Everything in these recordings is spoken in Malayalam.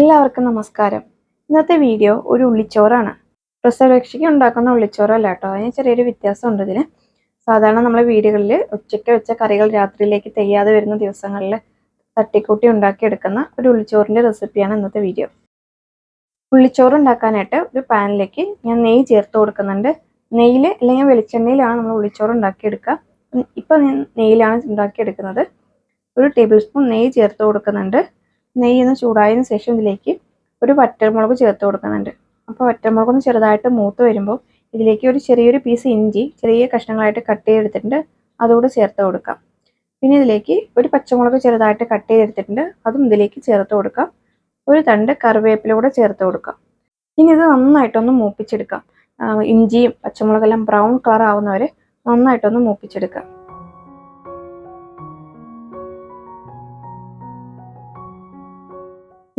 എല്ലാവർക്കും നമസ്കാരം. ഇന്നത്തെ വീഡിയോ ഒരു ഉള്ളിച്ചോറാണ്. പ്രസവരക്ഷയ്ക്ക് ഉണ്ടാക്കുന്ന ഉള്ളിച്ചോറല്ല കേട്ടോ. അതിന് ചെറിയൊരു വ്യത്യാസമുണ്ട് ഇതിന്. സാധാരണ നമ്മൾ വീടുകളിൽ ഉച്ചയ്ക്ക് വെച്ച കറികൾ രാത്രിയിലേക്ക് തെയ്യാതെ വരുന്ന ദിവസങ്ങളിൽ തട്ടിക്കൂട്ടി ഉണ്ടാക്കിയെടുക്കുന്ന ഒരു ഉള്ളിച്ചോറിന്റെ റെസിപ്പിയാണ് ഇന്നത്തെ വീഡിയോ. ഉള്ളിച്ചോറ് ഉണ്ടാക്കാനായിട്ട് ഒരു പാനിലേക്ക് ഞാൻ നെയ്യ് ചേർത്ത് കൊടുക്കുന്നുണ്ട്. നെയ്യിൽ അല്ലെങ്കിൽ വെളിച്ചെണ്ണയിലാണ് നമ്മൾ ഉള്ളിച്ചോറ് ഉണ്ടാക്കിയെടുക്കുക. ഇപ്പം നെയ്യിലാണ് ഉണ്ടാക്കിയെടുക്കുന്നത്. ഒരു ടേബിൾ സ്പൂൺ നെയ്യ് ചേർത്ത് കൊടുക്കുന്നുണ്ട്. നെയ്യ് ഒന്ന് ചൂടായതിനു ശേഷം ഇതിലേക്ക് ഒരു വറ്റൽമുളക് ചേർത്ത് കൊടുക്കുന്നുണ്ട്. അപ്പോൾ വറ്റൽമുളക് ഒന്ന് ചെറുതായിട്ട് മൂത്ത് വരുമ്പോൾ ഇതിലേക്ക് ഒരു ചെറിയൊരു പീസ് ഇഞ്ചി ചെറിയ കഷ്ണങ്ങളായിട്ട് കട്ട് ചെയ്തെടുത്തിട്ടുണ്ട്. അതുകൂടെ ചേർത്ത് കൊടുക്കാം. പിന്നെ ഇതിലേക്ക് ഒരു പച്ചമുളക് ചെറുതായിട്ട് കട്ട് ചെയ്തെടുത്തിട്ടുണ്ട്. അതും ഇതിലേക്ക് ചേർത്ത് കൊടുക്കാം. ഒരു തണ്ട് കറിവേപ്പില കൂടെ ചേർത്ത് കൊടുക്കാം. ഇനി ഇത് നന്നായിട്ടൊന്ന് മൂപ്പിച്ചെടുക്കാം. ഇഞ്ചിയും പച്ചമുളകെല്ലാം ബ്രൗൺ കളർ ആവുന്നവരെ നന്നായിട്ടൊന്ന് മൂപ്പിച്ചെടുക്കാം.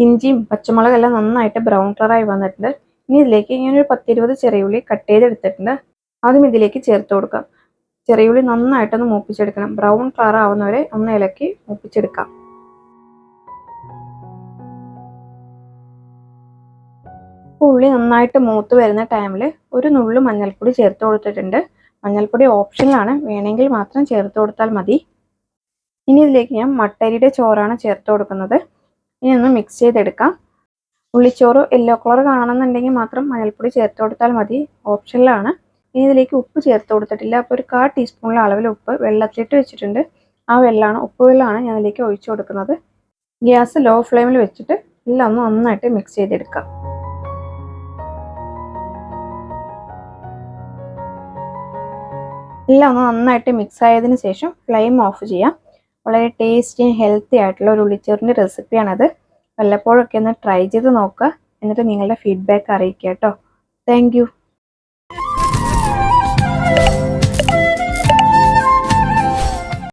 ഇഞ്ചിയും പച്ചമുളകെല്ലാം നന്നായിട്ട് ബ്രൗൺ കളറായി വന്നിട്ടുണ്ട്. ഇനി ഇതിലേക്ക് ഇങ്ങനെ ഞാനൊരു പത്തിരുപത് ചെറിയുള്ളി കട്ട് ചെയ്തെടുത്തിട്ടുണ്ട്. ആദ്യം ഇതിലേക്ക് ചേർത്ത് കൊടുക്കാം. ചെറിയുള്ളി നന്നായിട്ടൊന്ന് മൂപ്പിച്ചെടുക്കണം. ബ്രൗൺ കളർ ആവുന്നവരെ ഒന്ന് ഇലക്കി മൂപ്പിച്ചെടുക്കാം. ഉള്ളി നന്നായിട്ട് മൂത്ത് വരുന്ന ടൈമിൽ ഒരു നുള്ളു മഞ്ഞൾപ്പൊടി ചേർത്ത് കൊടുത്തിട്ടുണ്ട്. മഞ്ഞൾപ്പൊടി ഓപ്ഷനിലാണ് വേണമെങ്കിൽ മാത്രം ചേർത്ത് കൊടുത്താൽ മതി. ഇനി ഇതിലേക്ക് ഞാൻ മട്ടരിയുടെ ചോറാണ് ചേർത്ത് കൊടുക്കുന്നത്. ഇനി ഒന്ന് മിക്സ് ചെയ്തെടുക്കാം. ഉള്ളിച്ചോറ് യെല്ലോ കളർ കാണണമെന്നുണ്ടെങ്കിൽ മാത്രം മഞ്ഞൾപ്പൊടി ചേർത്ത് കൊടുത്താൽ മതി. ഓപ്ഷനിലാണ് ഇനി ഇതിലേക്ക് ഉപ്പ് ചേർത്ത് കൊടുത്തിട്ടില്ല. അപ്പോൾ ഒരു കാ ടീസ്പൂണിലെ അളവിൽ ഉപ്പ് വെള്ളത്തിലിട്ട് വെച്ചിട്ടുണ്ട്. ആ വെള്ളമാണ് ഉപ്പ് വെള്ളമാണ് ഞാൻ ഇതിലേക്ക് ഒഴിച്ചു കൊടുക്കുന്നത്. ഗ്യാസ് ലോ ഫ്ലെയിമിൽ വെച്ചിട്ട് എല്ലാം ഒന്ന് നന്നായിട്ട് മിക്സ് ചെയ്തെടുക്കാം. എല്ലാം ഒന്ന് നന്നായിട്ട് മിക്സ് ആയതിനു ശേഷം ഫ്ലെയിം ഓഫ് ചെയ്യാം. വളരെ ടേസ്റ്റിയും ഹെൽത്തി ആയിട്ടുള്ള ഒരു ഉള്ളിച്ചോറിന്റെ റെസിപ്പിയാണത് വല്ലപ്പോഴൊക്കെ ഒന്ന് ട്രൈ ചെയ്ത് നോക്കുക. എന്നിട്ട് നിങ്ങളുടെ ഫീഡ്ബാക്ക് അറിയിക്കുക കേട്ടോ. താങ്ക്